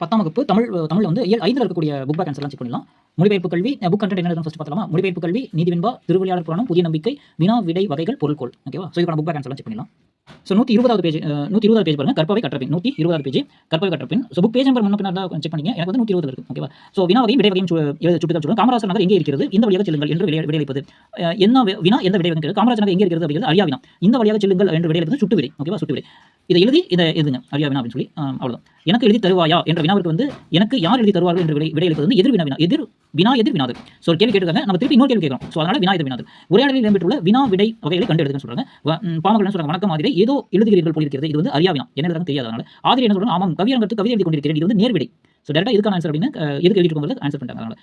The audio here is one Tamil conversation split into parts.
பத்தாம் வகுப்பு தமிழ் தமிழ்ல வந்து இயல் ஐந்தில் இருக்கக்கூடிய புக் பேக் ஆன்சர்லாம் செக் பண்ணலாம் மொழிபெயர்ப்பு கல்வி புக் கண்டென்ட் என்ன ஃபஸ்ட் பார்த்தலாமா மொழிபெயர்ப்பு கல்வி நீதி வெண்பா திருவிளையாடல் புராணம் புதிய நம்பிக்கை வினா விடை வகைகள் பொருட்கோள் ஓகேவா ஸோ இதுக்கான புக் பேக் ஆன்சர்லாம் செக் பண்ணலாம் ஸோ நூற்றி இருபதாவது பேஜ் நூற்றி இருபதாவது பேஜ் பாருங்க. கற்பவை கற்றபின். நூற்றி இருபதாவது பேஜ் கற்பவை கற்றப்பின் ஸோ புக் பேஜ் நம்பர் முன்ன செக் பண்ணிங்க. எனக்கு வந்து நூற்றி இருபது இருக்கு. ஓகேவா ஸோ வினா வகையும் விடை வகையும் சு- எழுத சுட்டுதான் சொல்லுங்க. காமராஜர் நகர் எங்கே இருக்கிறது? இந்த வழியாக செல்லுங்கள் என்று விடை விடையளிப்பது என்ன வினா எந்த விடை வகைகள் காமராஜர் நகர் எங்கே இருக்கிறது அப்படிங்கிறது அழியா வினா. இந்த வழியாக செல்லுங்கள் என்று விடையளிப்பது சுட்டு விடை. ஓகேவா சுட்டு விடை. இதை எழுதி இதை எழுதுங்க. அரியா வினா அப்படின்னு சொல்லி. அவ்வளோதான் எனக்கு எழுதி தருவாயா என்ற வினாவுக்கு வந்து எனக்கு யார் எழுதி தருவார்கள் என்று விடை விடையளிப்பது வந்து எதிர் வினா வினா எதிர் வினா எதிர் வினாது. ஸோ கேள்வி கேட்டுருக்காங்க. நம்ம திருப்பி இன்னொரு கேள்வி கேட்கறோம். ஸோ அதனால வினா எதிர் வினாது. உரையாடலில் இடம்பெற்றுள்ள வினா விடை வகைகளை கண்டு எழுதுன்னு சொல்றாங்க. வ- ம், பாமகள் வணக்கம் மாதிரி ஏதோ எழுதுகிறீர்கள் போல் இருக்கிறது இது வந்து அரியா வினா. என்ன எழுதுறாங்க அதனால. ஆதிரி என்ன சொல்றாங்க? ஆமாம் கவியரங்கத்து கவிதை எழுதி கொண்டிருக்கிறேன். இது வந்து நேர்விடை. ஸோ டேரக்டாக இதுக்கான ஆன்சர் அப்படின்னு எதுக்கு எழுதிட்டு ஆன்சர் பண்ணிட்டாங்க அதனால.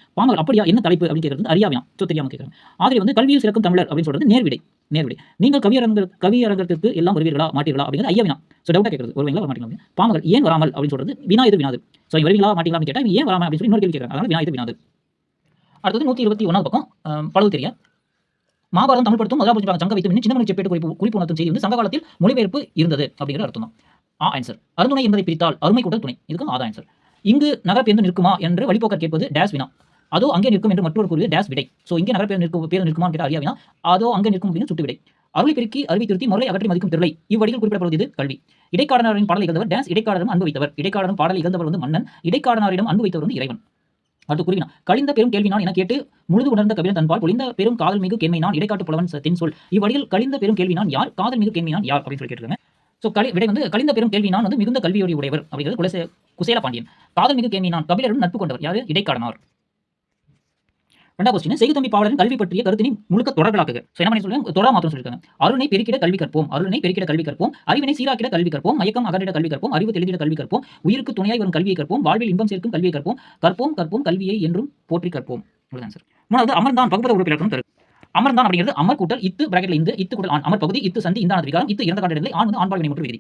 அப்படியா என்ன தலைப்பு அப்படின்னு கேட்கறது அரியா ஸோ தெரியாமல் கேட்கறாங்க ஆதிரி வந்து கல்வியில் சிறக்கும் தமிழர் அப்படின்னு சொல்றது நேர்விடை நேர்விடை. நீங்கள் கவியரங்க கவியரங்கத்திற்கு எல்லாம் வருவீர்களா மாட்டீர்களா அப்படிங்கிறது ஐயா வினா ஸோ டவுட்டாக கேட்கறது வருவீங்களா வர மாட்டீங்களா பாமகள் ஏன் வராமல் அப்படின்னு சொல்றது வினா எது வினாது? ஸோ வருவீங்களா மாட்டீங்களா கேட்டால் ஏன் வராமல் அப்படின்னு சொல்லி இன்னொரு கேள்வி கேட்கறாங்க அதனால் வினா இது வினாது. அடுத்தது நூற்றி இருபத்தி ஒன்றாவது பக்கம் பழகு பழுவு தெரியா? மகாபாரதம் தமிழ் படுத்தும் மதுரா சங்க வைத்து சின்ன சின்னமணி செப்பேட்டு குறிப்பு குறிப்பு உணர்த்தும் செய்தி வந்து சங்க காலத்தில் மொழிபெயர்ப்பு இருந்தது அப்படிங்கிற அர்த்தம் ஆ ஆன்சர் அருந்துணை என்பதை பிரித்தால் அருமை கூட்டல் துணை. இதுக்கும் ஆதா ஆன்சர் இங்கு நகரப்பேருந்து நிற்குமா என்று வழிபோக்கர் கேட்பது டேஸ் வினா. அதோ அங்கே நிற்கும் என்று மற்றொரு கூறிய டேஸ் விடை. ஸோ இங்கே நகர்பேருந்து நிற்கும் பேருந்து நிற்குமா கேட்ட அறியா வினா. அதோ அங்கே நிற்கும் அப்படின்னு சுட்டு விடை. அருளை பெருக்கி அருவி திருத்தி முறை அகற்றி மதிக்கும் திருளை. இவ்வடியில் குறிப்பிடப்படுவது கல்வி. இடைக்காடனாரின் பாடலை இழந்தவர் டேஸ் இடைக்காடரும் அன்பு வைத்தவர். இடைக்காடரும் பாடலை இழந்தவர் வந்து மன்னன் இடைக்காடனாரிடம் அன்பு வைத்தவர் வந்து இறைவன். அடுத்து குறிவினா கழிந்த பெரும் கேள்வி நான் என கேட்டு முழுது உணர்ந்த கபிலன் தன்பால் பொழிந்த பெரும் காதல் மிகு கேள்வி நான் இடைக்காட்டு புலவன் ச- தென் சொல் இவ்வடியில் கழிந்த பெரும் கேள்வி நான் யார்? காதல் மிகு கேள்வி நான் யார்? அப்படின்னு சொல்லி கேட்டுருக்காங்க. ஸோ கலி விடை வந்து கழிந்த பெரும் கேள்வி நான் வந்து மிகுந்த கல்வியோடி உடையவர் அப்படிங்கிறது குலசே குசேல பாண்டியன். காதல் மிகு கேள்வி நான் கபிலரும் நட்பு கொண்டவர் யாரு? இடைக்காடனார் ரெண்டாவது கொஸ்டின் செய்குதம்பி பாவலரின் கல்வி பற்றிய கருத்தினை முழுக்க தொடர்களாக்குக. ஸோ என்ன பண்ணி சொல்லுங்க தொடரா மாத்திரம் சொல்லியிருக்காங்க அருணை பெருக்கிட கல்வி கற்போம். அருணை பெருக்கிட கல்வி கற்போம். அறிவினை சீராக்கிட கல்வி கற்போம். மயக்கம் அகற்றிட கல்வி கற்போம். அறிவு தெளிதிட கல்வி கற்போம். உயிருக்கு துணையாய் வரும் கல்வியை கற்போம். வாழ்வில் இன்பம் சேர்க்கும் கல்வியை கற்போம். கற்போம் கற்போம் கல்வியை என்றும் போற்றி கற்போம். அவ்வளோதான் சார் மூணாவது அமர்ந்தான் பகுப்பத உறுப்பினரும் தரு அமர்ந்தான் அப்படிங்கிறது அமர் கூட்டல் இத்து பிராக்கெட்ல இந்த இத்து கூட்டல் ஆண். அமர் பகுதி இத்து சந்தி இந்த விகாரம் இத்து இறந்த காட்டிடலை ஆண் வந்து ஆண்பால் வினை மட்டும் விதி.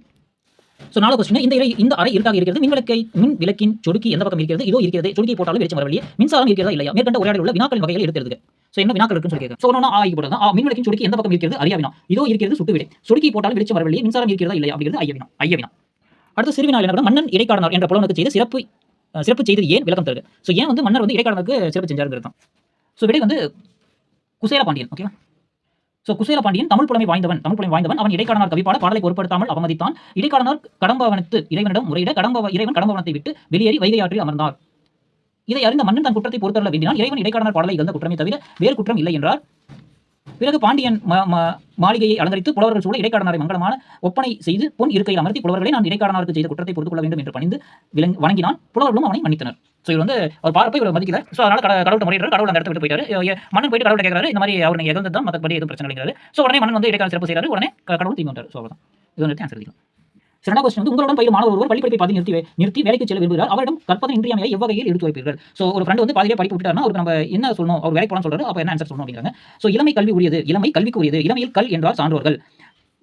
ஸோ நாலு கொஸ்டின் இந்த இறை இந்த அறை இருக்காக இருக்கிறது? மின் விளக்கை மின் விளக்கின் சொடுக்கி எந்த பக்கம் இருக்கிறது? இதோ இருக்கிறது. சொடுக்கி போட்டாலும் வெளிச்சம் வரவில்லை மின்சாரம் இருக்கிறதா இல்லையா? மேற்கண்ட உரையாடல் உள்ள வினாக்களின் வகையில் எடுத்து ஸோ என்ன வினாக்கள் இருக்குன்னு சொல்லி கேட்க ஸோ ஒன்று ஆகி போடுறது மின் விளக்கின் சொடுக்கி எந்த பக்கம் இருக்கிறது? அறியாவினா இதோ இருக்கிறது சுட்டுவிடு சொடுக்கி போட்டாலும் வெளிச்சம் வரவில்லை மின்சாரம் இருக்கிறதா இல்லையா அப்படிங்கிறது ஐயவினா ஐயவினா ஐய வினா. அடுத்து சிறுவினா என்ன மன்னன் இடைக்காடனார் என்ற புலவனுக்கு செய்த சிறப்பு சிறப்பு செய்து ஏன்? விளக்கம் தருது. ஸோ ஏன் வந்து மன்னர் வந்து இடைக்காடனுக்கு சிறப்பு செஞ்சாருங்கிறது தான். ஸோ விடை வந்து குசேல பாண்டியன் ஓகேவா ஸோ குசேல பாண்டியன் தமிழ் புலமை வாய்ந்தவன் தமிழ் புலமை வாய்ந்தவன். அவன் இடைக்காடனார் கவிப்பாட பாடலை பொருட்படுத்தாமல் அவமதித்தான். இடைக்காடனார் கடம்பவனத்து இறைவனிடம் முறையிட கடம்பவ இறைவன் கடம்பவனத்தை விட்டு வெளியேறி வைகை அமர்ந்தார். இதை அறிந்த மன்னன் தன் குற்றத்தை பொறுத்தள்ள வேண்டினான் இறைவன் இடைக்காடனார் பாடலை இழந்த குற்றமே தவிர வேறு குற்றம் இல்லை என்றார். பிறகு பாண்டியன் மாளிகையை அலங்கரித்து புலவர்கள் சூழ இடைக்காடனாரை மங்களமான ஒப்பனை செய்து பொன் இருக்கையில் அமர்த்தி புலவர்களை நான் இடைக்காடனாருக்கு செய்த குற்றத்தை பொறுத்துக்கொள்ள வேண்டும் என்று பணிந்து விளங் வணங்கினான். புலவர்களும் அவனை மன்னித்தனர். ஸோ இவர் வந்து அவர் பார்ப்ப இவர் மதிக்கல. ஸோ அதனால கடவுள் முறையிட்டு கடவுள் அந்த இடத்த விட்டு போயிட்டாரு. மன்னன் போயிட்டு கடவுள் கேட்கறாரு இந்த மாதிரி அவர் நீங்கள் இறந்தது தான் மற்றபடி எதுவும் பிரச்சனை கிடையாது ஸோ உடனே மன்னன் வந்து இடைக்கால சிறப்பு செய்கிறாரு உடனே கடவுள் தீர்ந்து வந்தார் ஸோ அவ்வளோதான் இது வந்து ஆன்சர் எழுதிக்கலாம் சிறந்த கொஸ்டின் வந்து உங்களுடன் பயிலும் மாணவர் ஒருவர் பள்ளிப்படிப்பை பாதி நிறுத்தி நிறுத்தி வேலைக்கு செல்ல விரும்புகிறார். அவரிடம் கற்பதன் இன்றியமையை எவ்வகையில் எடுத்து வைப்பீர்கள்? ஸோ ஒரு ஃப்ரெண்ட் வந்து பாதிலே படிப்பு விட்டார்னா அவருக்கு நம்ம என்ன சொல்லணும்? அவர் வேலைக்கு போகலாம் சொல்றாரு. அப்போ என்ன ஆன்சர் சொல்லணும் அப்படிங்கிறாங்க. ஸோ இளமை கல்வி உரியது இளமை கல்விக்கு உரியது. இளமையில் கல் என்றார் சான்றோர்கள்.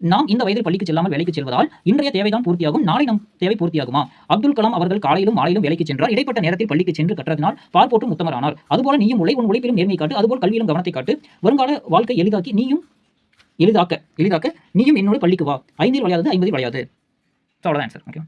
நாம் இந்த வயதில் பள்ளிக்கு செல்லாமல் வேலைக்கு செல்வதால் இன்றைய தேவைதான் பூர்த்தியாகும் நாளை நம் தேவை பூர்த்தியாகுமா? அப்துல் கலாம் அவர்கள் காலையிலும் மாலையிலும் வேலைக்கு சென்றார். இடைப்பட்ட நேரத்தில் பள்ளிக்கு சென்று கற்றதினால் பார்ப்போட்டும் உத்தமரானார். அதுபோல நீயும் உழை உன் உழைப்பிலும் நேர்மை காட்டு அதுபோல் கல்வியிலும் கவனத்தை காட்டு. வருங்கால வாழ்க்கை எளிதாக்கி நீயும் எளிதாக்க எளிதாக்க நீயும் என்னோட பள்ளிக்கு வா. ஐந்தில் விளையாது. ஐம்பது விளையாது அவ்வளோதான் சார் ஓகே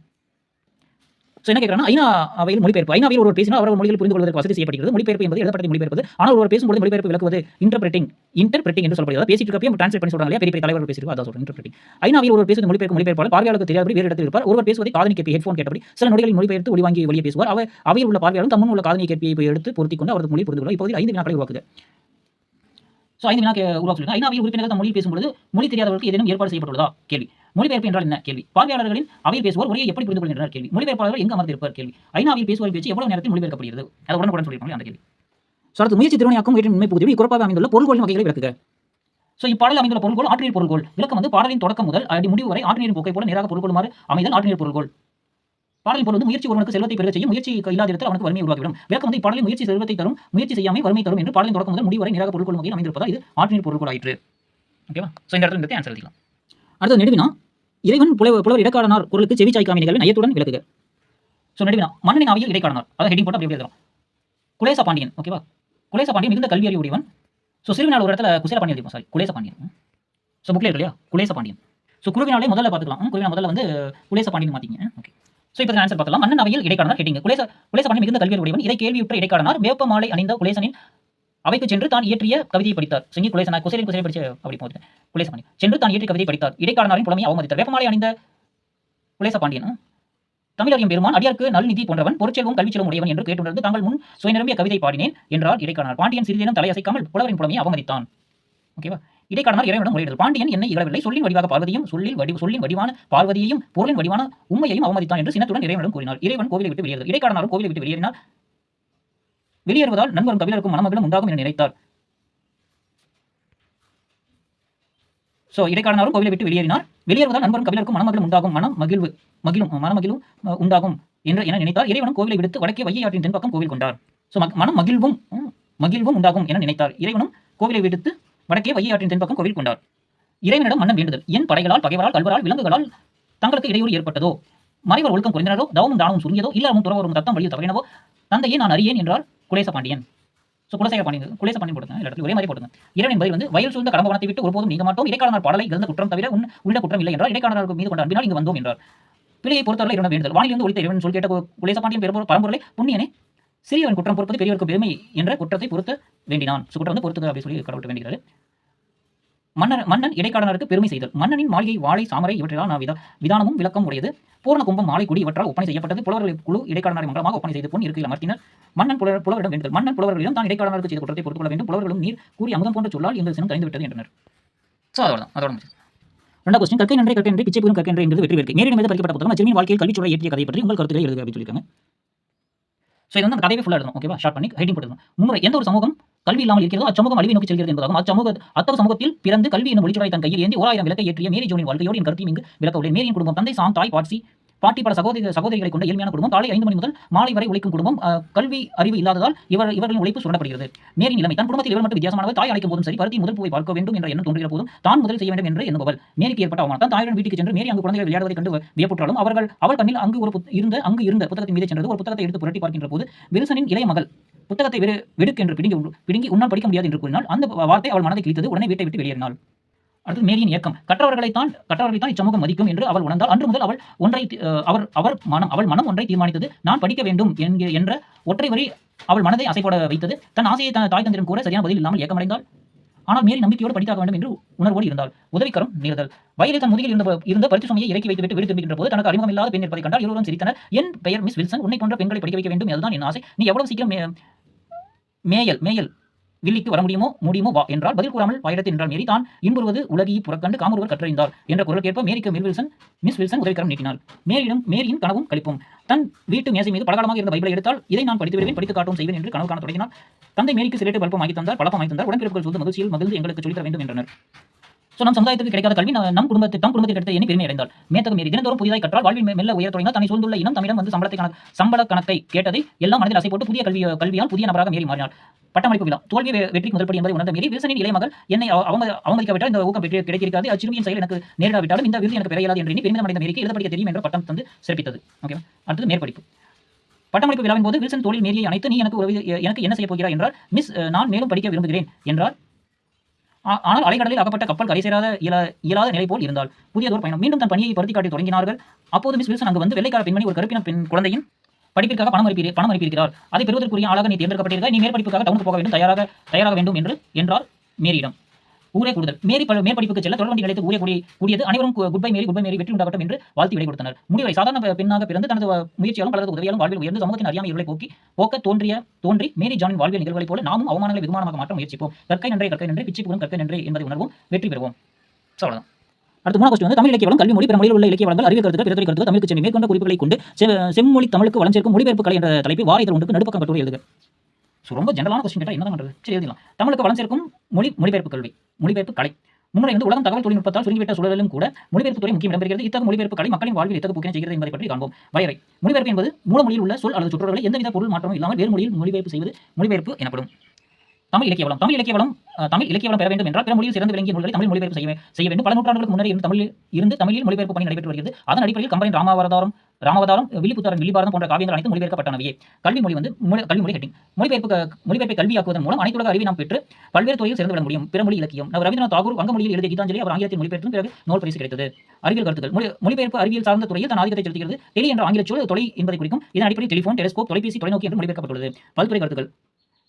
ஸோ என்ன கேட்குறாங்க ஐநா அவையில் மொழிபெயர்ப்பு. ஐநாவில் ஒரு பேசினால் அவர் மொழியில் புரிந்து கொள்வதற்கு வசதி செய்யப்படுகிறது. மொழிபெயர்ப்பு என்பது எழுதப்பட்ட மொழிபெயர்ப்பது. ஆனால் ஒரு பேசும்போது மொழிபெயர்ப்பு விளக்குவது இன்டர்பிரட்டிங் இன்டர்பிரட்டிங் என்று சொல்லப்படுகிறது. பேசிட்டு இருக்கப்போ டிரான்ஸ்லேட் பண்ணி சொல்றாங்க இல்லையா? பெரிய பெரிய தலைவர்கள் பேசிட்டு அதான் சொல்றேன் இன்டர்பிரட்டிங் ஐநாவில் ஒரு பேசுவது மொழிபெயர்ப்பு மொழிபெயர்ப்பாளர் பார்வையாளருக்கு தெரியாதபடி வேறு இடத்தில் இருப்பார். ஒருவர் பேசுவதை காதணி கேட்பி ஹெட்ஃபோன் கேட்டபடி சில நொடிகளில் மொழிபெயர்த்து ஒளிவாங்கி வெளியே பேசுவார். அவர் அவையில் உள்ள பார்வையாளரும் தம்முன் உள்ள காதணி கேட்பியை எடுத்து பொருத்தி கொண்டு அவரது மொழி புரிந்து கொள்ள இப்போது ஐந்து வினாக்களை உருவாக்குது. ஸோ ஐந்து வினாக்கு உருவாக்க ஐநாவில் உறுப்பினர்கள் மொழி பேசும்போது மொழி தெரியாதவர்களுக்கு ஏதேனும் ஏற்பாடு செய்யப்பட்டுள்ளதா? கேள்வி. மொழிபெயர்ப்பு என்றால் என்ன? கேள்வி. பார்வையாளர்களின் அவையில் பேசுவோர் உரையை எப்படி புரிந்து கொள்கின்றனர் கேள்வி. மொழிபெயர்ப்பாளர்கள் எங்கு அமர்ந்திருப்பார்? கேள்வி. ஐநாவில் பேசுவோர் பேச்சு எவ்வளவு நேரத்தில் மொழிபெயர்க்கப்படுகிறது? அது உடனுக்குடன் சொல்லியிருப்பாங்க அந்த கேள்வி. ஸோ அடுத்து முயற்சி திருவணியாக்கும் உயிரின் உண்மை பகுதியில் குறிப்பாக அமைந்துள்ள பொருள்களின் வகைகளை விளக்குக. ஸோ இப்பாடலில் அமைந்துள்ள பொருள்கோள் ஆற்றுநீர் பொருள்கோள். விளக்கம் வந்து பாடலின் தொடக்கம் முதல் அடி முடிவு வரை ஆற்றுநீர் போக்கை போல நேராக பொருள்கொள்ளுமாறு அமைதல் ஆற்றுநீர் பொருள்கோள். பாடலின் பொருள் வந்து முயற்சி ஒருவனுக்கு செல்வத்தை பெருக செய்யும் முயற்சி இல்லாத இடத்தில் அவனுக்கு வறுமை உருவாகிவிடும் விளக்கம் வந்து இப்பாடலில் முயற்சி செல்வத்தை தரும் முயற்சி செய்யாமல் வறுமை தரும் என்று பாடலின் தொடக்கம் முதல் முடிவு வரை நேராக பொருள்கொள்ளும் வகையில் அமைந்திருப்பதால் இது ஆற்றுநீர் பொருள்கோள் ஆயிற்று ஓகேவா ஸோ இந்த இடத்துல இந்த ஆன்சர் எழுதிக்கலாம். அடுத்தது நெடுவினா இறைவன் புலவர் புலவர் இடைக்காடனார் குரலுக்கு செவி சாய்க்காமி நிகழ்வு நயத்துடன் விளக்குக. ஸோ நெடுவினா மன்னனின் அவையில் இடைக்காடனார் அதை ஹெட்டிங் போட்டு அப்படி எழுதுறோம் குலேச பாண்டியன் ஓகேவா குலேச பாண்டியன் மிகுந்த கல்வி அறிவுடையவன் ஸோ சிறுவினால் ஒரு இடத்துல குசேல பாண்டியன் எழுதிப்போம் சாரி குலேச பாண்டியன். ஸோ புக்கில் இருக்கு இல்லையா குலேச பாண்டியன். ஸோ குருவினாலே முதல்ல பார்த்துக்கலாம். குருவினா முதல்ல வந்து குலேச பாண்டியன் மாற்றிங்க ஓகே ஸோ இப்போ ஆன்சர் பார்த்தலாம் மன்னன் அவையில் இடைக்காடனார் ஹெட்டிங் குலேச குலேசபாண்டி மிகுந்த கல்வி உடையவன். இதை கேள்வியுற்ற இடைக்காடனார் வேப்ப மாலை அணிந்த குலேசனின் அவைக்கு சென்று தான் இயற்றிய கவிதையை படித்தார். சிங்கி குலேசனா குசேரின் குசேரி படிச்சு அப்படி போகுது. குலேசபாண்டி சென்று தான் இயற்றிய கவிதையை படித்தார். இடைக்காலனாரின் புலமையை அவமதித்தார். வேப்பமாலை அணிந்த குலேசபாண்டியன். தமிழறியும் பெருமான் அடியாருக்கு நல்நிதி போன்றவன் பொருட்செல்வம் கல்விச்செல்வம் உடையவன் என்று கேட்டுணர்ந்து தாங்கள் முன் சுயநிரம்பிய கவிதை பாடினேன் என்றார் இடைக்காலனார். பாண்டியன் சிறிதேனும் தலையசைக்காமல் புலவரின் புலமையை அவமதித்தான். ஓகேவா? இடைக்காலனார் இறைவனிடம் முறையிடுதல். பாண்டியன் என்னை இகழவில்லை. சொல்லின் வடிவாக பார்வதியும் சொல்லில் வடி சொல்லின் வடிவான பார்வதியையும் பொருளின் வடிவான உண்மையையும் அவமதித்தான் என்று சின்னத்துடன் இறைவனிடம் கூறினார். இறைவன் கோவிலை விட்டு வெளியேறுதல். இடைக்காலனாரும் கோவிலை விட்டு வெளியேறினார் வெளியேறுவதால் நண்பரும் கவிழருக்கும் மனமகளும் உண்டாகும் என நினைத்தார். சோ இடைக்காடனாரும் கோவிலை விட்டு வெளியேறினார். வெளியேறுவதால் நண்பரும் கவிழருக்கும் மனமகளும் உண்டாகும் மனம் மகிழ்வு மகிழும் மனமகிழும் உண்டாகும் என்று என நினைத்தார். இறைவனும் கோவிலை விடுத்து வடக்கே வையாற்றின் தென்பக்கம் கோவில் கொண்டார். சோ மனம் மகிழ்வும் மகிழ்வும் உண்டாகும் என நினைத்தார். இறைவனும் கோவிலை விடுத்து வடக்கே வையாற்றின் ஆற்றின் தென்பக்கம் கோவில் கொண்டார். இறைவனிடம் மன்னன் வேண்டுதல். என் படைகளால் பகைவரால் கல்வரால் விலங்குகளால் தங்களுக்கு இடையூறு ஏற்பட்டதோ மறைவர் ஒழுக்கம் குறைந்தனரோ தவமும் தானமும் சுருங்கியதோ இல்லாமும் துறவரும் தத்தம் வழியில் தவறினவோ தந்தையே நான் அறியேன் என்றார். குலேச பாண்டியன் ஸோ குலசேக பாண்டியன் குலேச பாண்டியன் போடுங்க எல்லா இடத்துல ஒரே மாதிரி போடுங்க இறைவன் பதில் வந்து வயல் சூழ்ந்த கடம்பவனத்தை விட்டு ஒருபோதும் நீங்க மாட்டோம் இடைக்காலனார் பாடலை இழந்த குற்றம் தவிர உன் உள்ள குற்றம் இல்லை என்றால் இடைக்காலனாருக்கு மீது கொண்ட அன்பினால் இங்கு வந்தோம் என்றார். பிழையை பொறுத்தவரை இரண்டு வேண்டுதல். வானிலிருந்து ஒழித்த இறைவன் சொல் கேட்ட குலேச பாண்டியன் பெரும்பொருள் பரம்பொருளை புண்ணியனை சிறியவன் குற்றம் பொறுப்பது பெரியவருக்கு பெருமை என்ற குற்றத்தை பொறுத்து வேண்டினான். ஸோ குற்றம் வந்து பொறுத்துக்க அப்படி சொல்லி கடவுள்கிட்ட வேண்டுகிறார் மன்னர் மன்னன் இடைக்காடனருக்கு பெருமை செய்தல். மன்னனின் மாளிகை வாழை சாமரை இவற்றால் நான் விதா விதானமும் விளக்கம் உடையது. பூர்ண கும்பம் மாலை குடி இவற்றால் ஒப்பனை செய்யப்பட்டது. புலவர்கள் குழு இடைக்காடனாரை மன்றமாக ஒப்பனை செய்து பொன் இருக்கையில் அமர்த்தினர். மன்னன் புலவர் புலவரிடம் வேண்டுதல். மன்னன் புலவர்களிடம் தான் இடைக்காடனருக்கு செய்த குற்றத்தை பொறுத்துக் கொள்ள வேண்டும். புலவர்களும் நீர் கூறி அமுதம் போன்ற சொல்லால் எங்கள் சினம் கரைந்து விட்டது என்றனர். ஸோ அதோட அதோட முடிஞ்சது. ரெண்டாவது கொஸ்டின் கற்கை நன்றி கற்கை நன்றே பிச்சை புதும் கற்கை என்று என்பது வெற்றி வேட்கை நேரில் மீது பறிக்கப்பட்ட புத்தகம் அச்சிறுமியின் வாழ்க்கையில் கல்வி சூழல் ஏற்றிய கதை பற்றி உங்கள் கருத்துக்களை எழுதுக அப்படின்னு சொல்லியிருக்காங்க. ஸோ இது வந்து அந்த கதையை ஃபுல்லாக எழுதணும். ஓகேவா ஷார்ட் பண்ணி ஹெட்டிங் போட்டுக்கணும் முன்னுரை எந்த ஒரு சமூகம் கல்வி இல்லாமல் இருக்கிறதோ அச்சமூகம் அழிவை நோக்கி செல்கிறது என்பதாகும். அச்சமூக அத்தகைய சமூகத்தில் பிறந்து கல்வி என்னும் ஒளிச்சுடரை தன் கையில் ஏந்தி ஓராயிரம் விளக்கை ஏற்றிய மேரி ஜோனின் வாழ்க்கையோடு என் கருத்தையும் இங்கு விளக்க உள்ளேன். மேரியின் குடும்பம் தந்தை சாம் தாய் பாட்சி பாட்டி பல சகோதரி சகோதரிகளை கொண்ட ஏழ்மையான குடும்பம் காலை ஐந்து மணி முதல் மாலை வரை உழைக்கும் குடும்பம் கல்வி அறிவு இல்லாததால் இவர் இவர்களின் உழைப்பு சுரண்டப்படுகிறது. மேரி நிலைமை தன் குடும்பத்தில் இவர் மட்டும் வித்தியாசமானவர் தாய் அழைக்கும் போதும் சரி பருத்தி முதல் பூவை பார்க்க வேண்டும் என்ற எண்ணம் தோன்றுகிற போதும் தான் முதல் செய்ய வேண்டும் என்று எண்ணுபவள். மேரிக்கு ஏற்பட்ட அவமானம் தான் தாயுடன் வீட்டுக்கு சென்று மேரி அங்கு குழந்தைகள் விளையாடுவதை கண்டு வியப்புற்றாலும் அவர்கள் அவள் கண்ணில் அங்கு ஒரு இருந்த அங்கு இருந்த புத்தகத்தின் மீது சென்றது. ஒரு புத்தகத்தை எடுத்து புரட்டி பார்க்கின்ற போது வில்சனின் இளைய மகள் புத்தகத்தை வெறு வெடுக்கு என்று பிடுங்கி பிடுங்கி உன்னால் படிக்க முடியாது என்று கூறினால் அந்த வார்த்தை அவள் மனதை கிழித்தது உடனே வீட்டை விட்டு வெளியேறினாள். அடுத்து மேரியின் இயக்கம். கற்றவர்களைத்தான் கற்றவர்களைத்தான் இச்சமூகம் மதிக்கும் என்று அவள் உணர்ந்தால் அன்று முதல் அவள் ஒன்றை அவர் அவர் மனம் அவள் மனம் ஒன்றை தீர்மானித்தது. நான் படிக்க வேண்டும் என்கிற என்ற ஒற்றை வரி அவள் மனதை அசைப்பட வைத்தது. தன் ஆசையை தன் தாய் தந்திரம் கூட சரியான பதில் இல்லாமல் ஏக்கமடைந்தாள். ஆனால் மேரி நம்பிக்கையோடு படித்தாக வேண்டும் என்று உணர்வோடு இருந்தால் உதவிக்கரம் நேர்தல். வயலில் தன் முதுகில் இருந்த இருந்த பரிசு சுமையை இறக்கி வைத்துவிட்டு வீடு திரும்புகின்ற போது தனக்கு அறிமுகம் இல்லாத பெண் இருப்பதை கண்டால் இருவரும் சிரித்தனர். என் பெயர் மிஸ் வில்சன். உன்னை போன்ற பெண்களை படிக்க வைக்க வேண்டும். அதுதான் என் ஆசை. நீ எவ்வளவு சீக்கிரம் மேயல் மேயல். வில்லிக்கு வர முடியுமோ? முடியுமோ? வா. என்றால் பதில் கூறாமல் வாயிடத்தில் என்றால் மேரி தான் இன்புறுவது உலகியை புறக்கண்டு காமொருவர் கற்றறிந்தார் என்ற குரல் மேரிக்கு மில் வில்சன் மிஸ் வில்சன் உதவிக்கரம் நீட்டினார். மேரியிடம் மேரியின் கனவும் கழிப்பும் தன் வீட்டு மேசை மீது பலகாலமாக இருந்த பைபிளை எடுத்தால் இதை நான் படித்து விடுவேன் படித்து காட்டும் செய்வேன் என்று கனவு காண தொடங்கினார். தந்தை மேரிக்கு சிலேட்டு பல்பம் வாங்கி தந்தார் பழப்பம் வாங்கி தந்தார். உடன்பிறப்புகள் சொல்வது மகிழ்ச்சியில் மகிழ்ந்து எங்களுக்கு சொல்லித்தர வேண்டும் என்றனர். ஸோ நம் சமுதாயத்துக்கு கிடைக்காத கல்வி நம் குடும்பத்தை தம் குடும்பத்தில் கிடைத்த எண்ணி பெருமை அடைந்தால். மேத்தக மீறி தினந்தோறும் புதிதாக கற்றால் வாழ்வில் மெல்ல உயர தொடங்கினார் தன்னை சூழ்ந்துள்ள இனம் தமிழம் வந்து சம்பளத்தை கணக்கு சம்பள கணக்கை கேட்டதை எல்லாம் மனதில் அசை போட்டு புதிய கல்வி கல்வியால் புதிய நபராக மீறி மாறினார் பட்டமளிப்பு விழா. தோல்வி வெ- வெற்றி முதல்படி என்பதை உணர்ந்த மீறி வில்சனின் இளைய மகள் என்னை அவங்க அவம- அவமதிக்காவிட்டால் இந்த ஊக்கம் பெற்று கிடைக்கிறது அச்சிறுமியின் செயல் எனக்கு நேரிடாவிட்டாலும் இந்த விருது எனக்கு பெற என்று பெருமிதம் அடைந்த மீறிக்கு எழுத படிக்க தெரியும் என்ற பட்டம் தந்து சிறப்பித்தது. ஓகே அடுத்தது மேற்படிப்பு. பட்டமளிப்பு விழாவின் போது வில்சன் தோழில் மேரியை அனைத்து நீ எனக்கு உதவி எனக்கு என்ன செய்ய போகிறாய்? என்றால் மிஸ் நான் மேலும் படிக்க விரும்புகிறேன் என்றால் ஆனால் அலைக்கடலில் அகப்பட்ட கப்பல் கரை சேராத இயலாத நிலை போல் இருந்தால் புதியதோர் பயணம். மீண்டும் தன் பணியை பருத்தி காட்டி தொடங்கினார்கள். அப்போது மிஸ் வில்சன் அங்கு வந்து வெள்ளைக்கார பெண்மணி ஒரு கருப்பின பெண் குழந்தையின் படிப்பிற்காக பணம் அனுப்பி பணம் அனுப்பியிருக்கிறார். அதை பெறுவதற்குரிய ஆளாக நீ தேர்ந்தெடுக்கப்பட்டிருக்க நீ மேற்படிப்புக்காக டவுனுக்கு போக வேண்டும் தயாராக தயாராக வேண்டும் என்று என்றார் மேரியிடம் ஊரே கூடுதல். மேரி ப- மேற்படிப்புக்கு செல்ல தொடர்வண்டி நிலையத்தில் ஊரே கூடி கூடியது அனைவரும் good bye Mary good bye Mary வெற்றி உண்டாகட்டும் என்று வாழ்த்து விடை கொடுத்தனர். முடிவை சாதாரண பெண்ணாக பிறந்து தனது முயற்சியாலும் பலரது உதவியாலும் வாழ்வில் உயர்ந்து சமூகத்தின் அறியாமை இருளை போக்கி போக்க தோன்றிய தோன்றி மேரி ஜானின் வாழ்வியல் நிகழ்வுகளைப் போல நாமும் அவமானங்களை வெகுமானமாக மாற்ற முயற்சிப்போம். கற்கை நன்றே கற்கை நன்றே பிச்சை புகழும் கற்கை நன்றே என்பதை உணர்வோம். வெற்றி பெறுவோம். So, அவ்வளவுதான். அடுத்த மூணாவது question வந்து தமிழ் இலக்கிய வளம் கல்வி மொழி பிற மொழியில் உள்ள இலக்கிய வளங்கள் அறிவியல் கருத்துக்கள் பிறத்துறை கருத்துக்கள் தமிழுக்கு சென்னை மேற்கொண்ட குறிப்புகளை கொண்டு செம்மொழி தமிழுக்கு வளம் சேர்க்கும் மொழிபெயர்ப்பு கலை என்ற தலைப்பு வார இதழ் ஒன்றுக்கு நடுப்பக்கம் கட்டுரை எழுதுக ஸோ ரொம்ப ஜென்ரலான கொஸ்டின் கேட்டால் என்ன தான் பண்ணுறது சரி எழுதலாம் தமிழுக்கு வளம் சேர்க்கும் மொழி மொழிபெயர்ப்பு கல்வி. மொழிபெயர்ப்பு கலை. முன்னுரை வந்து உலகம் தகவல் தொழில்நுட்பத்தால் சுருங்கிவிட்ட சூழலிலும் கூட மொழிபெயர்ப்பு துறை முக்கியம் இடம்பெறுகிறது இத்தகைய மொழிபெயர்ப்பு கலை மக்களின் வாழ்வில் இத்தகைய போக்கினை செய்கிறது என்பதை பற்றி காண்போம். வரையறை. மொழிபெயர்ப்பு என்பது மூல மொழியில் உள்ள சொல் அல்லது சுற்றோர்களை எந்தவித பொருள் மாற்றமும் இல்லாமல் வேறு மொழியில் மொழிபெயர்ப்பு செய்வது மொழிபெயர்ப்பு எனப்படும். தமிழ் இலக்கிய வளம் தமிழ் இலக்கிய வளம் தமிழ் இலக்கிய வளம் பெற வேண்டும் என்றால் பிற மொழியில் சிறந்து விளங்கிய நூல்களை தமிழ் மொழிபெயர்ப்பு செய்ய செய்ய வேண்டும். பல நூற்றாண்டுகளுக்கு முன்னரே இருந்து தமிழில் இருந்து தமிழில் மொழிபெயர்ப்பு பணி நடைபெற்று வருகிறது. அதன் அடிப்படையில் கம்பரின் ராமாவதாரம் ராமாவதாரம் வில்லிபுத்தாரன் வில்லிபாரதம் போன்ற காவியங்கள் அனைத்து மொழிபெயர்க்கப்பட்டனவே. கல்வி மொழி வந்து மொழி- கல்வி மொழி ஹெட்டிங் மொழிபெயர்ப்பு மொழிபெயர்ப்பை கல்வியாக்குவதன் மூலம் அனைத்துலக அறிவை நாம் பெற்று பல்வேறு துறையில் சிறந்து விட முடியும். பிற மொழி இலக்கியம். நம்ம ரவீந்திரநாத் தாகூர் வங்க மொழியில் எழுதிய கீதாஞ்சலி அவர் ஆங்கிலத்தில் மொழிபெயர்த்தும் பிறகு நோல் பரிசு கிடைத்தது. அறிவியல் கருத்துக்கள். மொழி மொழிபெயர்ப்பு அறிவியல் சார்ந்த துறையில் தன் ஆதிக்கத்தை செலுத்துகிறது. டெலி என்ற ஆங்கில சொல் தொலை என்பதை குறிக்கும். இதன் அடிப்படையில் டெலிஃபோன் டெலிஸ்கோப் தொலைபேசி தொலைநோக்கி என்று மொழிபெயர்க்கப்பட்டுள்ளது. பல்துறை கருத்துக்கள்.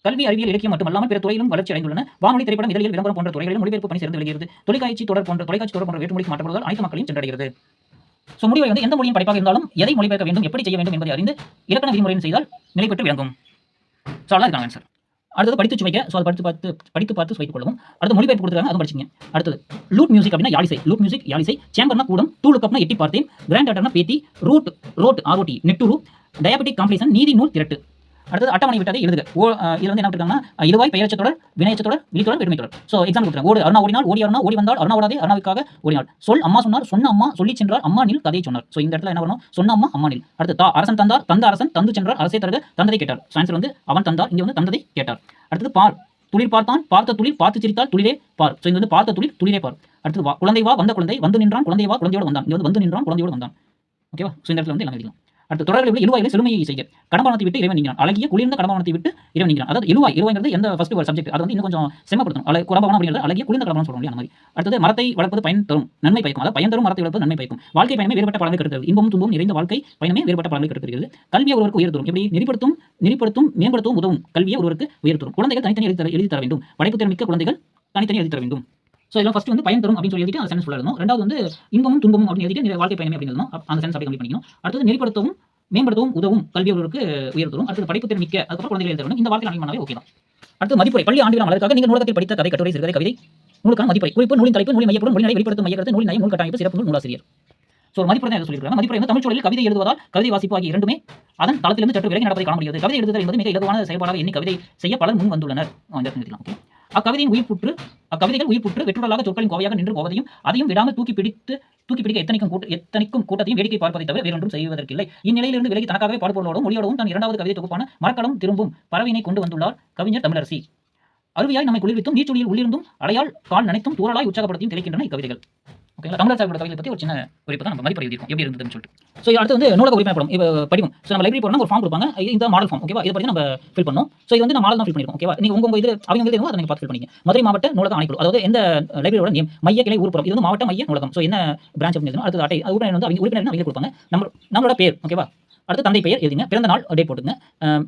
கல்வி அறிவியல் இலக்கியம் மட்டுமல்லாமல் பிற துறையிலும் வளர்ச்சி அடைந்துள்ளன. வானொலி திரைப்படம் இதழியல் விளம்பரம் போன்ற துறைகளிலும் மொழிபெயர்ப்பு பணி சிறந்து விளங்குகிறது தொலைக்காட்சி தொடர் போன்ற தொலைக்காட்சி தொடர் போன்ற வேற்றுமொழிக்கு மாற்றப்படுவதால் அனைத்து மக்களையும் சென்றடைகிறது. ஸோ முடிவை வந்து எந்த மொழியின் படைப்பாக இருந்தாலும் எதை மொழிபெயர்க்க வேண்டும் எப்படி செய்ய வேண்டும் என்பதை அறிந்து இலக்கண விதிமுறையின் செய்தால் நிலை பெற்று விளங்கும். ஸோ அதான் இதுக்கான ஆன்சர் அடுத்தது படித்து சுவைக்க ஸோ அதை படித்து பார்த்து படித்து பார்த்து சுவைத்துக் கொள்ளவும். அடுத்து மொழிபெயர்ப்பு கொடுத்துருக்காங்க அதுவும் படிச்சிங்க அடுத்தது லூட் மியூசிக் அப்படின்னா யாழிசை. லூட் மியூசிக் யாழிசை. சேம்பர்னா கூடம் டூ லுக்கப்னா எட்டி பார்த்தேன். கிராண்ட் ஆட்டர்னா பேத்தி. Root road R O D நெட்டுரு diabetic complication நீதி நூல் திரட்டு. அடுத்தது அட்டவணை விட்டதை எழுதுக. ஓ இதில் வந்து என்ன பண்ணிருக்காங்கன்னா இதுவாய் பெயரச்ச தொடர் வினையச்ச தொடர் வெறுமை தொடர் ஸோ எக்ஸாம் கொடுத்துருங்க ஓடு அருணா ஓடினால் ஓடி அருணா ஓடி வந்தால் அருணா ஓடாதே அருணாவுக்காக ஓடினாள். சொல் அம்மா சொன்னார் சொன்ன அம்மா சொல்லி சென்றார் அம்மா நில் கதையை சொன்னார். ஸோ இந்த இடத்துல என்ன வரணும்? சொன்ன அம்மா அம்மா நில். அடுத்து தா அரசன் தந்தார் தந்த அரசன் தந்து சென்றார் அரசே தருக தந்ததை கேட்டார். ஆன்சர் வந்து அவன் தந்தார் இங்கே வந்து தந்ததை கேட்டார். அடுத்தது பார். துளிர் பார்த்தான் பார்த்த துளிர் பார்த்து சிரித்தால் துளிரே பார். ஸோ இங்க வந்து பார்த்த துளிர் துளிரே பார். அடுத்து வா குழந்தை வா வந்த குழந்தை வந்து நின்றான் குழந்தை வா குழந்தையோடு வந்தான். இங்கே வந்து வந்து நின்றான் குழந்தையோடு வந்தான். ஓகேவா ஸோ இந்த இடத்துல வந்து எல்லாம் எழுதிக்கலாம். அடுத்து தொடர்களை உள்ள இழுவாயில செழுமையை செய்ய. கடமானத்தை விட்டு இறைவன் நீங்கிறான் அழகிய குளிர்ந்த கடம்பானத்தை விட்டு இறைவன் நீங்கிறான் அதாவது இழுவாய் இழுவாய்ங்கிறது எந்த ஃபஸ்ட் ஒரு சப்ஜெக்ட் அதை வந்து இன்னும் கொஞ்சம் செம்மப்படுத்தும் அழகு குடம்பானம் அப்படிங்கிறது அழகிய குளிர்ந்த கடம்பானம் சொல்றோம் அந்த மாதிரி. அடுத்தது மரத்தை வளர்ப்பது பயன் தரும் நன்மை பயக்கும். அதாவது பயன் தரும் மரத்தை வளர்ப்பது நன்மை பயக்கும். வாழ்க்கை பயணமே வேறுபட்ட பலனை கெடுத்தது இன்பமும் துன்பம் நிறைந்த வாழ்க்கை பயணமே வேறுபட்ட பலனை கருத்துகிறது கல்வியை ஒருவருக்கு உயர்த்தரும் எப்படி? நெறிப்படுத்தும் நெறிப்படுத்தும் மேம்படுத்தவும் உதவும். கல்வியை ஒருவருக்கு உயர்த்தரும் குழந்தைகள் தனித்தனி எழுதி தர எழுதி தர வேண்டும். படைப்பு திறமிக்க குழந்தைகள் தனித்தனி எழுதி தர வேண்டும். ஸோ இதில் ஃபர்ஸ்ட் வந்து பயன் தரும் அப்படின்னு சொல்லி எழுதிட்டு அந்த சென்ஸ் சொல்லணும் ரெண்டாவது வந்து இன்பமும் துன்பமும் அப்படின்னு எழுதிட்டு நீ வாழ்க்கை பயணமே அப்படின்னு எழுதணும். அந்த சென்ஸ் அப்படி கம்ப்ளீட் பண்ணிக்கணும். அடுத்தது நெறிப்படுத்தவும் மேம்படுத்தவும் உதவும் கல்வியவர்களுக்கு உயர்த்தரும் அடுத்து படிப்புத்திறன் மிக்க அதுக்கப்புறம் குழந்தைகள் எழுதணும் இந்த வார்த்தை அணிமானவே ஓகே தான். அடுத்து மதிப்புரை பள்ளி ஆண்டு விழா மலருக்காக நீங்கள் நூலகத்தில் படித்த கதை கட்டுரை சிறுகதை கவிதை நூலுக்கான மதிப்புரை குறிப்பு நூலின் தலைப்பு நூலின் மையப்படும் மொழிநடை வெளிப்படுத்தும் மையக்கருத்து நூலின் நயம் நூல் கட்டமைப்பு சிறப்பு நூல் நூலாசிரியர். ஸோ ஒரு மதிப்புரை தான் சொல்லியிருக்காங்க மதிப்புரை வந்து தமிழ் சூழலில் கவிதை எழுதுவதால் கவிதை வாசிப்பு ஆகிய இரண்டுமே அதன் தளத்திலிருந்து சற்று விலகி நடப்பதை காண முடியாது. கவிதை எழுதுதல் என்பது மிக இலகுவான செயல்பாடாக எண்ணி கவிதை செய்ய பலர் முன் வந்துள்ளனர் ஓகே அக்கவிதையின் உயிர் புற்று அக்கவிதைகள் உயிர் புற்று வெற்றுடலாக சொற்களின் கோவையாக நின்று போவதையும் அதையும் விடாமல் தூக்கி பிடித்து தூக்கி பிடிக்க எத்தனைக்கும் கூட்ட எத்தனைக்கும் கூட்டத்தையும் வேடிக்கை பார்ப்பதை தவிர வேறொன்றும் செய்வதற்கில்லை. இந்நிலையிலிருந்து விலகி தனக்காகவே பாடுபொருளோடும் மொழியோடும் தன் இரண்டாவது கவிதை தொகுப்பான மரக்களம் திரும்பும் பறவையினை கொண்டு வந்துள்ளார் கவிஞர் தமிழரசி. அருவியாய் நம்மை குளிர்வித்தும் நீச்சுளியில் உள்ளிருந்தும் அடையால் கால் நினைத்தும் தூரலாய் உற்சாகப்படுத்தியும் கிடைக்கின்றன இக்கவிதைகள். ஓகேங்களா? தமிழர் சார்போட கவிதை பற்றி ஒரு சின்ன குறிப்பு தான் நம்ம மதிப்பு எழுதியிருக்கோம். எப்படி இருந்ததுன்னு சொல்லிட்டு. ஸோ அடுத்து வந்து நூலக உரிமை படம். இப்போ படிவம். ஸோ நம்ம லைப்ரரி போனால் ஒரு ஃபார்ம் கொடுப்பாங்க. இந்த மாடல் ஃபார்ம் ஓகேவா? இதை பற்றி நம்ம ஃபில் பண்ணோம். ஸோ இது வந்து நம்ம மாடல் தான் ஃபில் பண்ணிருக்கோம் ஓகேவா? நீங்கள் உங்கள் இது அவங்க இது அதை நீங்கள் பார்த்து ஃபில் பண்ணிங்க. மதுரை மாவட்ட நூலக ஆணைக்குழு அதாவது எந்த லைப்ரரியோட நேம் மைய கிளை ஊர்புறம். இது வந்து மாவட்ட மைய நூலகம். ஸோ என்ன பிரான்ச் அப்படின்னு அடுத்தது அட்டை அது உறுப்பினர் வந்து அவங்க உறுப்பினர் அவங்க கொடுப்பாங்க. நம்ம நம்மளோட பேர் ஓகேவா? அடுத்து தந்தை பெயர் எழுதிங்க. பிறந்த நாள் டேட் போட்டுங்க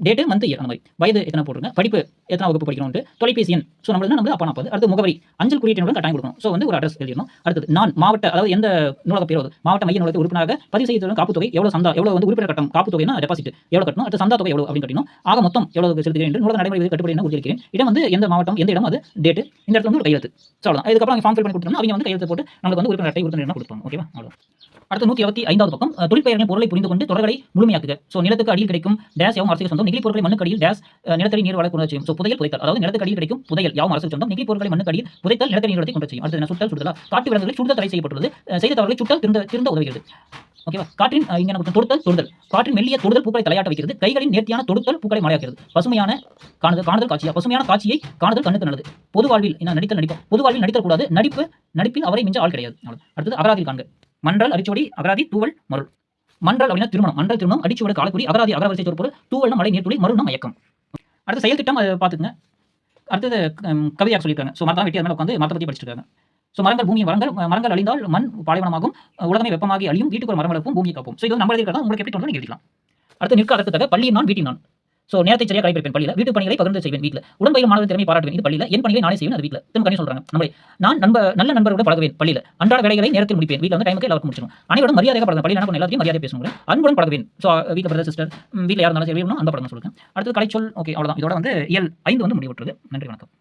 டேட்டு மந்த் இயர் அந்த மாதிரி. வயது எத்தனை போட்டுருங்க. படிப்பு எத்தனை வகுப்பு படிக்கணும்னு தொலைபேசி எண். ஸோ நம்மளுக்கு நம்ம அப்பா நாற்பது அடுத்து முகவரி. அஞ்சல் குறியீட்டு கட்டாயம் கொடுக்கணும். ஸோ வந்து ஒரு அட்ரஸ் எழுதிடணும். அடுத்தது நான் மாவட்ட அதாவது எந்த நூலக பேர் மாவட்ட மைய நூலகத்தை உறுப்பினராக பதிவு செய்து காப்பு தொகை எவ்வளோ சந்தா எவ்வளோ வந்து உறுப்பினர் கட்டம் காப்பு தொகைனா டெபாசிட் எவ்வளோ கட்டணும் அடுத்து சந்தா தொகை எவ்வளோ அப்படின்னு கட்டணும் ஆக மொத்தம் எவ்வளோ செலுத்துகிறேன் என்று நூலக நடைமுறை கட்டுப்படி என்ன உறுதிக்கிறேன் இடம் வந்து எந்த மாவட்டம் எந்த இடம் அது டேட்டு இந்த இடத்துல வந்து ஒரு கையெழுத்து. ஸோ அவ்வளோ இதுக்கப்புறம் ஃபார்ம் ஃபில் பண்ணி கொடுத்தோம்னா அவங்க வந்து கையெழுத்து போட்டு நம்மளுக்கு வந்து உறுப்பினர் அட்டை உறுப்பினர் கொடுப்பாங்க. ஓகேவா அவ்வளோ அடுத்து நூற்றி இருபத்தி ஐந்தாவது பக்கம் அஹ், தொழிற்பெயர்களின் பொருளை புரிந்து கொண்டு தொடர்களை முழுமையாக முழுமையாக்குக ஸோ நிலத்துக்கு அடியில் கிடைக்கும் டேஸ் யாவும் அரசுக்கு சொந்தம். நெகிழி பொருட்களை மண்ணுக்கு அடியில் டேஸ் நிலத்தடி நீர் வள கொண்டு செய்யும். ஸோ புதையல் புதைத்தல். அதாவது நிலத்துக்கு அடியில் கிடைக்கும் புதையல் யாவும் அரசுக்கு சொந்தம். நெகிழி பொருட்களை மண்ணுக்கு அடியில் புதைத்தல் நிலத்தடி நீர் வளத்தை கொண்டு செய்யும். அடுத்து சுட்டல் சுடுதலா. காட்டு விலங்குகளை சுடுதல் தடை செய்யப்பட்டுள்ளது. செய்த தவறுகளை சுட்டல் திருந்த திருந்த உதவுகிறது. ஓகேவா காற்றின் இங்கே நமக்கு தொடுத்தல் தொடுதல். காற்றின் மெல்லிய தொடுதல் பூக்களை தலையாட்ட வைக்கிறது. கைகளின் நேர்த்தியான தொடுத்தல் பூக்களை மழையாக்கிறது பசுமையான காணுதல் காணுதல் காட்சியா பசுமையான காட்சியை காணுதல் கண்ணுக்கு நல்லது. பொது வாழ்வில் என்ன நடித்தல் நடிப்பு பொது வாழ்வில் நடித்தல் கூடாது. நடிப்பு நடிப்பில் அவரை மிஞ்ச ஆள் கிடையாது. அடுத்தது அகராதியில் காண்க. மன்றல் அரிச்சோடி அகராதி தூவல் மருள். மன்றல் அப்படின்னா திருமணம். மன்றல் திருமணம் அடிச்சு காலக்குடி அகராதி அகரவரிசை சொற்பொருள் தூவல்னா மழை நீர்த்துளி மருள்னா மயக்கம். அடுத்த செயல் திட்டம் அதை அடுத்தது ம், கவிதையாக சொல்லியிருக்காங்க. ஸோ மரத்தான் வெட்டி அதனால உட்காந்து மரத்தை பற்றி படிச்சிருக்காங்க. ஸோ மரங்கள் பூமி மரங்கள் மரங்கள் அழிந்தால் மண் பாலைவனமாகும். உலகமே வெப்பமாகி அழியும். வீட்டுக்கு ஒரு மரம் வளர்ப்போம் பூமியை காப்போம். ஸோ இது நம்ம எழுதிக்கிறதா உங்களுக்கு எப்படி தோணுதோ எழுதிக்கலாம். அடுத்து நிற்க அதற்காக பள்ளியில் நான் வீட்டில் நான். ஸோ நேரத்தை சரியாக கடைபிடிப்பேன் பள்ளியில். வீட்டு பணிகளை பகிர்ந்து செய்வேன் வீட்டில் உடன்பயிலும் மாணவர் திறமை பாராட்டுவேன். இது பள்ளியில் என் பணிகளை நானே செய்வேன் அது வீட்டில் திரும்ப கண்ணி சொல்றாங்க நம்மளே நான் நண்ப நல்ல நண்பரோட பழகுவேன் பள்ளியில். அன்றாட வேலைகளை நேரத்தில் முடிப்பேன். வீட்டில் வந்து டைமுக்கு எல்லாருக்கும் முடிச்சிடும் அனைவரும் மரியாதையாக பழகும் பள்ளியில் நான் எல்லாத்தையும் மரியாதை பேசுவேன் அன்புடன் பழகுவேன். ஸோ வீட்டில் பிரதர் சிஸ்டர் வீட்டில் யார் இருந்தாலும் சரி வேணும் அந்த பழகம் சொல்லுங்க. அடுத்து கலைச்சொல் ஓகே அவ்வளோதான் இதோட வந்து இயல் ஐந்து வந்து முடிவுற்றது. நன்றி வணக்கம்.